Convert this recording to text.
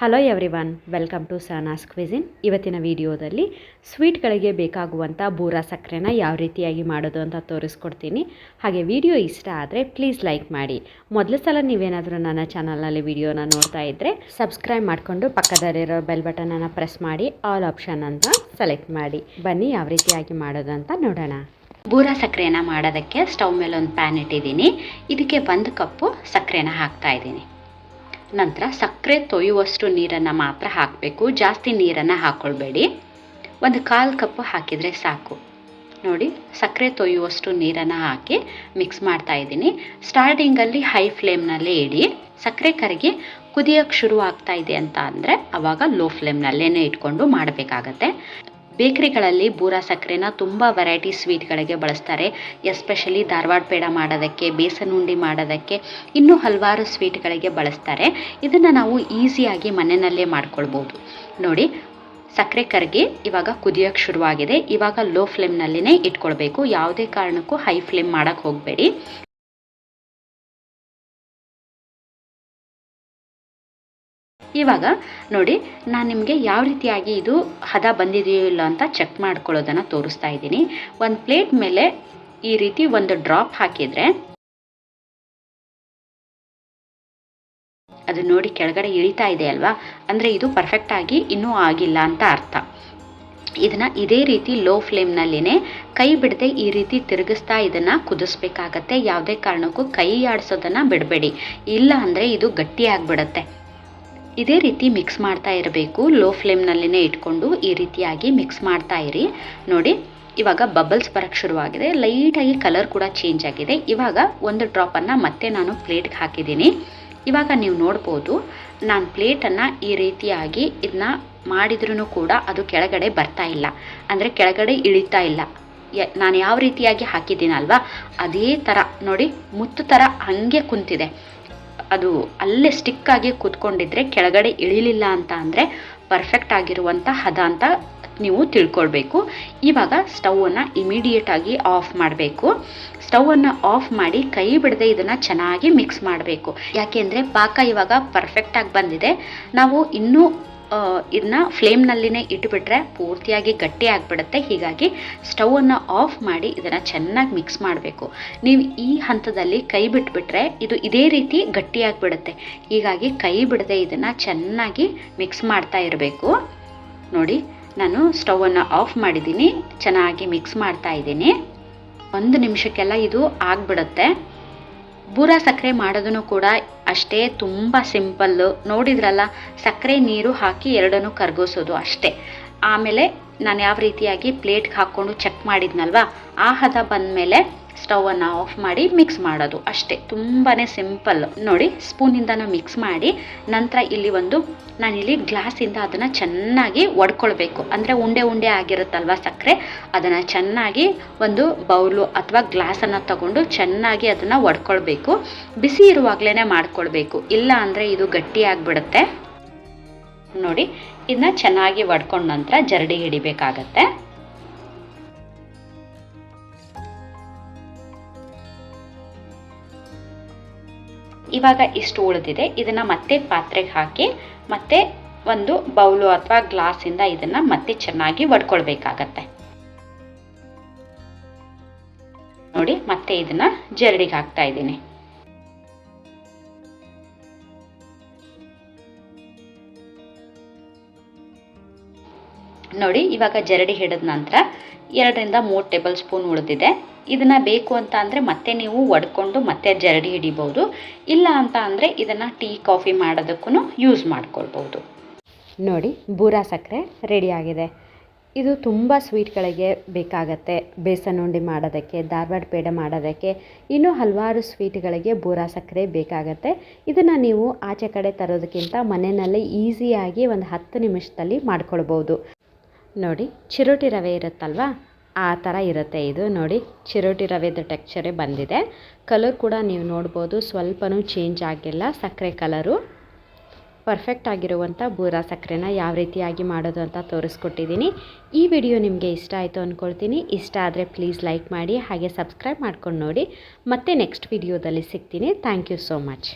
Hello everyone welcome to Sana's cuisine ಇವತ್ತಿನ ವಿಡಿಯೋದಲ್ಲಿ ಸ್ವೀಟ್ಗಳಿಗೆ ಬೇಕಾಗುವಂಥ ಬೂರಾ ಸಕ್ಕರೆನ ಯಾವ ರೀತಿಯಾಗಿ ಮಾಡೋದು ಅಂತ ತೋರಿಸ್ಕೊಡ್ತೀನಿ. ಹಾಗೆ ವಿಡಿಯೋ ಇಷ್ಟ ಆದರೆ ಪ್ಲೀಸ್ ಲೈಕ್ ಮಾಡಿ. ಮೊದಲ ಸಲ ನೀವೇನಾದರೂ ನನ್ನ ಚಾನಲ್ನಲ್ಲಿ ವಿಡಿಯೋನ ನೋಡ್ತಾ ಇದ್ದರೆ ಸಬ್ಸ್ಕ್ರೈಬ್ ಮಾಡಿಕೊಂಡು ಪಕ್ಕದಲ್ಲಿರೋ ಬೆಲ್ ಬಟನನ್ನು ಪ್ರೆಸ್ ಮಾಡಿ ಆಲ್ ಆಪ್ಷನ್ ಅಂತ ಸೆಲೆಕ್ಟ್ ಮಾಡಿ. ಬನ್ನಿ ಯಾವ ರೀತಿಯಾಗಿ ಮಾಡೋದು ಅಂತ ನೋಡೋಣ. ಬೂರಾ ಸಕ್ಕರೆನ ಮಾಡೋದಕ್ಕೆ ಸ್ಟವ್ ಮೇಲೆ ಒಂದು ಪ್ಯಾನ್ ಇಟ್ಟಿದ್ದೀನಿ. ಇದಕ್ಕೆ ಒಂದು ಕಪ್ಪು ಸಕ್ಕರೆನ ಹಾಕ್ತಾ ಇದ್ದೀನಿ. ನಂತರ ಸಕ್ಕರೆ ತೊಯ್ಯುವಷ್ಟು ನೀರನ್ನು ಮಾತ್ರ ಹಾಕಬೇಕು. ಜಾಸ್ತಿ ನೀರನ್ನು ಹಾಕ್ಕೊಳ್ಬೇಡಿ ಒಂದು ಕಾಲು ಕಪ್ಪು ಹಾಕಿದರೆ ಸಾಕು. ನೋಡಿ, ಸಕ್ಕರೆ ತೊಯ್ಯುವಷ್ಟು ನೀರನ್ನು ಹಾಕಿ ಮಿಕ್ಸ್ ಮಾಡ್ತಾ ಇದ್ದೀನಿ. ಸ್ಟಾರ್ಟಿಂಗಲ್ಲಿ ಹೈ ಫ್ಲೇಮ್ನಲ್ಲೇ ಇಡಿ. ಸಕ್ಕರೆ ಕರಗಿ ಕುದಿಯೋಕ್ಕೆ ಶುರು ಆಗ್ತಾ ಇದೆ ಅಂತ ಅಂದರೆ ಆವಾಗ ಲೋ ಫ್ಲೇಮ್ನಲ್ಲೇ ಇಟ್ಕೊಂಡು ಮಾಡಬೇಕಾಗತ್ತೆ. ಬೇಕರಿಗಳಲ್ಲಿ ಬೂರಾ ಸಕ್ಕರೆನ ತುಂಬ ವೆರೈಟಿ ಸ್ವೀಟ್ಗಳಿಗೆ ಬಳಸ್ತಾರೆ. ಎಸ್ಪೆಷಲಿ ಧಾರವಾಡ ಪೇಡ ಮಾಡೋದಕ್ಕೆ, ಬೇಸನ್ ಉಂಡಿ ಮಾಡೋದಕ್ಕೆ, ಇನ್ನೂ ಹಲವಾರು ಸ್ವೀಟ್ಗಳಿಗೆ ಬಳಸ್ತಾರೆ. ಇದನ್ನು ನಾವು ಈಸಿಯಾಗಿ ಮನೆಯಲ್ಲೇ ಮಾಡ್ಕೊಳ್ಬೋದು. ನೋಡಿ, ಸಕ್ಕರೆ ಕರಗಿ ಇವಾಗ ಕುದಿಯೋಕ್ಕೆ ಶುರುವಾಗಿದೆ. ಇವಾಗ ಲೋ ಫ್ಲೇಮ್ನಲ್ಲಿನೇ ಇಟ್ಕೊಳ್ಬೇಕು. ಯಾವುದೇ ಕಾರಣಕ್ಕೂ ಹೈ ಫ್ಲೇಮ್ ಮಾಡೋಕ್ಕೆ ಹೋಗಬೇಡಿ. ಇವಾಗ ನೋಡಿ, ನಾನು ನಿಮಗೆ ಯಾವ ರೀತಿಯಾಗಿ ಇದು ಹದ ಬಂದಿದೆಯೋ ಇಲ್ಲ ಅಂತ ಚೆಕ್ ಮಾಡ್ಕೊಳ್ಳೋದನ್ನು ತೋರಿಸ್ತಾ ಇದ್ದೀನಿ. ಒಂದು ಪ್ಲೇಟ್ ಮೇಲೆ ಈ ರೀತಿ ಒಂದು ಡ್ರಾಪ್ ಹಾಕಿದರೆ ಅದು ನೋಡಿ ಕೆಳಗಡೆ ಇಳಿತಾ ಇದೆ ಅಲ್ವಾ? ಅಂದರೆ ಇದು ಪರ್ಫೆಕ್ಟಾಗಿ ಇನ್ನೂ ಆಗಿಲ್ಲ ಅಂತ ಅರ್ಥ. ಇದನ್ನು ಇದೇ ರೀತಿ ಲೋ ಫ್ಲೇಮ್ನಲ್ಲಿನೇ ಕೈ ಬಿಡದೆ ಈ ರೀತಿ ತಿರುಗಿಸ್ತಾ ಇದನ್ನು ಕುದಿಸ್ಬೇಕಾಗತ್ತೆ. ಯಾವುದೇ ಕಾರಣಕ್ಕೂ ಕೈ ಆಡಿಸೋದನ್ನು ಬಿಡಬೇಡಿ. ಇಲ್ಲ ಅಂದರೆ ಇದು ಗಟ್ಟಿ ಆಗಿಬಿಡುತ್ತೆ. ಇದೇ ರೀತಿ ಮಿಕ್ಸ್ ಮಾಡ್ತಾ ಇರಬೇಕು. ಲೋ ಫ್ಲೇಮ್ನಲ್ಲಿನೇ ಇಟ್ಕೊಂಡು ಈ ರೀತಿಯಾಗಿ ಮಿಕ್ಸ್ ಮಾಡ್ತಾ ಇರಿ. ನೋಡಿ, ಇವಾಗ ಬಬಲ್ಸ್ ಬರೋಕ್ಕೆ ಶುರುವಾಗಿದೆ. ಲೈಟಾಗಿ ಕಲರ್ ಕೂಡ ಚೇಂಜ್ ಆಗಿದೆ. ಇವಾಗ ಒಂದು ಡ್ರಾಪನ್ನು ಮತ್ತೆ ನಾನು ಪ್ಲೇಟ್ಗೆ ಹಾಕಿದ್ದೀನಿ. ಇವಾಗ ನೀವು ನೋಡ್ಬೋದು, ನಾನು ಪ್ಲೇಟನ್ನು ಈ ರೀತಿಯಾಗಿ ಇದನ್ನ ಮಾಡಿದ್ರೂ ಕೂಡ ಅದು ಕೆಳಗಡೆ ಬರ್ತಾ ಇಲ್ಲ. ಅಂದರೆ ಕೆಳಗಡೆ ಇಳಿತಾ ಇಲ್ಲ. ನಾನು ಯಾವ ರೀತಿಯಾಗಿ ಹಾಕಿದ್ದೀನಲ್ವಾ? ಅದೇ ಥರ ನೋಡಿ, ಮುತ್ತು ಥರ ಹಾಗೆ ಕುಂತಿದೆ. ಅದು ಅಲ್ಲೇ ಸ್ಟಿಕ್ ಆಗಿ ಕೂತ್ಕೊಂಡಿದ್ರೆ ಕೆಳಗಡೆ ಇಳಿಲಿಲ್ಲ ಅಂತ ಅಂದರೆ ಪರ್ಫೆಕ್ಟ್ ಆಗಿರುವಂಥ ಹದ ಅಂತ ನೀವು ತಿಳ್ಕೊಳ್ಬೇಕು. ಇವಾಗ ಸ್ಟವನ್ನು ಇಮಿಡಿಯೇಟಾಗಿ ಆಫ್ ಮಾಡಬೇಕು. ಸ್ಟವನ್ನು ಆಫ್ ಮಾಡಿ ಕೈ ಬಿಡದೆ ಇದನ್ನು ಚೆನ್ನಾಗಿ ಮಿಕ್ಸ್ ಮಾಡಬೇಕು. ಯಾಕೆಂದರೆ ಪಾಕ ಇವಾಗ ಪರ್ಫೆಕ್ಟಾಗಿ ಬಂದಿದೆ. ನಾವು ಇನ್ನೂ ಇದನ್ನ ಫ್ಲೇಮ್ನಲ್ಲಿನೇ ಇಟ್ಬಿಟ್ರೆ ಪೂರ್ತಿಯಾಗಿ ಗಟ್ಟಿ ಆಗಿಬಿಡುತ್ತೆ. ಹೀಗಾಗಿ ಸ್ಟವನ್ನು ಆಫ್ ಮಾಡಿ ಇದನ್ನು ಚೆನ್ನಾಗಿ ಮಿಕ್ಸ್ ಮಾಡಬೇಕು. ನೀವು ಈ ಹಂತದಲ್ಲಿ ಕೈ ಬಿಟ್ಬಿಟ್ರೆ ಇದು ಇದೇ ರೀತಿ ಗಟ್ಟಿಯಾಗಿಬಿಡುತ್ತೆ ಹೀಗಾಗಿ ಕೈ ಬಿಡದೆ ಇದನ್ನು ಚೆನ್ನಾಗಿ ಮಿಕ್ಸ್ ಮಾಡ್ತಾ ಇರಬೇಕು. ನೋಡಿ, ನಾನು ಸ್ಟವನ್ನು ಆಫ್ ಮಾಡಿದ್ದೀನಿ. ಚೆನ್ನಾಗಿ ಮಿಕ್ಸ್ ಮಾಡ್ತಾ ಇದ್ದೀನಿ. ಒಂದು ನಿಮಿಷಕ್ಕೆಲ್ಲ ಇದು ಆಗಿಬಿಡುತ್ತೆ. ಬೂರಾ ಸಕ್ಕರೆ ಮಾಡೋದನ್ನು ಕೂಡ ಅಷ್ಟೇ ತುಂಬ ಸಿಂಪಲ್ಲು ನೋಡಿದ್ರಲ್ಲ ಸಕ್ಕರೆ ನೀರು ಹಾಕಿ ಎರಡನ್ನೂ ಕರಗಿಸೋದು ಅಷ್ಟೇ. ಆಮೇಲೆ ನಾನು ಯಾವ ರೀತಿಯಾಗಿ ಪ್ಲೇಟ್ಗೆ ಹಾಕ್ಕೊಂಡು ಚೆಕ್ ಮಾಡಿದ್ನಲ್ವಾ, ಆ ಹದ ಬಂದಮೇಲೆ ಸ್ಟವನ್ನು ಆಫ್ ಮಾಡಿ ಮಿಕ್ಸ್ ಮಾಡೋದು. ಅಷ್ಟೇ ತುಂಬಾ ಸಿಂಪಲ್ ನೋಡಿ ಸ್ಪೂನಿಂದನೂ ಮಿಕ್ಸ್ ಮಾಡಿ, ನಂತರ ಇಲ್ಲಿ ಒಂದು ನಾನಿಲ್ಲಿ ಗ್ಲಾಸಿಂದ ಅದನ್ನು ಚೆನ್ನಾಗಿ ಒಡ್ಕೊಳ್ಬೇಕು. ಅಂದರೆ ಉಂಡೆ ಉಂಡೆ ಆಗಿರುತ್ತಲ್ವ ಸಕ್ಕರೆ, ಅದನ್ನು ಚೆನ್ನಾಗಿ ಒಂದು ಬೌಲು ಅಥವಾ ಗ್ಲಾಸನ್ನು ತಗೊಂಡು ಚೆನ್ನಾಗಿ ಅದನ್ನು ಒಡ್ಕೊಳ್ಬೇಕು. ಬಿಸಿ ಇರುವಾಗಲೇ ಮಾಡ್ಕೊಳ್ಬೇಕು. ಇಲ್ಲ ಅಂದರೆ ಇದು ಗಟ್ಟಿ ಆಗಿಬಿಡುತ್ತೆ. ನೋಡಿ, ಇದನ್ನ ಚೆನ್ನಾಗಿ ಒಡ್ಕೊಂಡ ನಂತರ ಜರಡಿ ಹಿಡಿಬೇಕಾಗತ್ತೆ. ಇವಾಗ ಇಷ್ಟು ಉಳಿದಿದೆ. ಇದನ್ನು ಮತ್ತೆ ಪಾತ್ರೆಗೆ ಹಾಕಿ, ಮತ್ತೆ ಒಂದು ಬೌಲು ಅಥವಾ ಗ್ಲಾಸಿಂದ ಇದನ್ನು ಮತ್ತೆ ಚೆನ್ನಾಗಿ ಒಡ್ಕೊಳ್ಬೇಕಾಗತ್ತೆ. ನೋಡಿ, ಮತ್ತೆ ಇದನ್ನ ಜರಡಿಗೆ ಹಾಕ್ತಾ ಇದ್ದೀನಿ. ನೋಡಿ, ಇವಾಗ ಜರಡಿ ಹಿಡಿದ ನಂತರ ಎರಡರಿಂದ ಮೂರು ಟೇಬಲ್ ಸ್ಪೂನ್ ಉಳಿದಿದೆ. ಇದನ್ನು ಬೇಕು ಅಂತ ಅಂದರೆ ಮತ್ತೆ ನೀವು ಒಡ್ಕೊಂಡು ಮತ್ತೆ ಜರಡಿ ಹಿಡಿಬೋದು ಇಲ್ಲ ಅಂತ ಅಂದರೆ ಇದನ್ನು ಟೀ, ಕಾಫಿ ಮಾಡೋದಕ್ಕೂ ಯೂಸ್ ಮಾಡ್ಕೊಳ್ಬೋದು ನೋಡಿ, ಬೂರಾ ಸಕ್ಕರೆ ರೆಡಿಯಾಗಿದೆ ಇದು ತುಂಬ ಸ್ವೀಟ್ಗಳಿಗೆ ಬೇಕಾಗತ್ತೆ. ಬೇಸನ್ ಉಂಡಿ ಮಾಡೋದಕ್ಕೆ, ಧಾರವಾಡ ಪೇಡ ಮಾಡೋದಕ್ಕೆ, ಇನ್ನೂ ಹಲವಾರು ಸ್ವೀಟ್ಗಳಿಗೆ ಬೂರಾ ಸಕ್ಕರೆ ಬೇಕಾಗತ್ತೆ. ಇದನ್ನು ನೀವು ಆಚೆ ಕಡೆ ತರೋದಕ್ಕಿಂತ ಮನೆಯಲ್ಲೇ ಈಸಿಯಾಗಿ ಒಂದು ಹತ್ತು ನಿಮಿಷದಲ್ಲಿ ಮಾಡ್ಕೊಳ್ಬೋದು ನೋಡಿ, ಚಿರೋಟಿ ರವೆ ಇರುತ್ತಲ್ವಾ? ಆ ಥರ ಇರುತ್ತೆ ಇದು ನೋಡಿ, ಚಿರೋಟಿ ರವೆದು ಟೆಕ್ಚರೇ ಬಂದಿದೆ. ಕಲರ್ ಕೂಡ ನೀವು ನೋಡ್ಬೋದು, ಸ್ವಲ್ಪನೂ ಚೇಂಜ್ ಆಗಿಲ್ಲ, ಸಕ್ಕರೆ ಕಲರು ಪರ್ಫೆಕ್ಟ್ ಆಗಿರುವಂಥ ಬೂರಾ ಸಕ್ಕರೆನ ಯಾವ ರೀತಿಯಾಗಿ ಮಾಡೋದು ಅಂತ ತೋರಿಸ್ಕೊಟ್ಟಿದ್ದೀನಿ. ಈ ವಿಡಿಯೋ ನಿಮಗೆ ಇಷ್ಟ ಆಯಿತು ಅಂದ್ಕೊಳ್ತೀನಿ ಇಷ್ಟ ಆದರೆ ಪ್ಲೀಸ್ ಲೈಕ್ ಮಾಡಿ, ಹಾಗೆ ಸಬ್ಸ್ಕ್ರೈಬ್ ಮಾಡ್ಕೊಂಡು ನೋಡಿ. ಮತ್ತೆ ನೆಕ್ಸ್ಟ್ ವಿಡಿಯೋದಲ್ಲಿ ಸಿಗ್ತೀನಿ. Thank you so much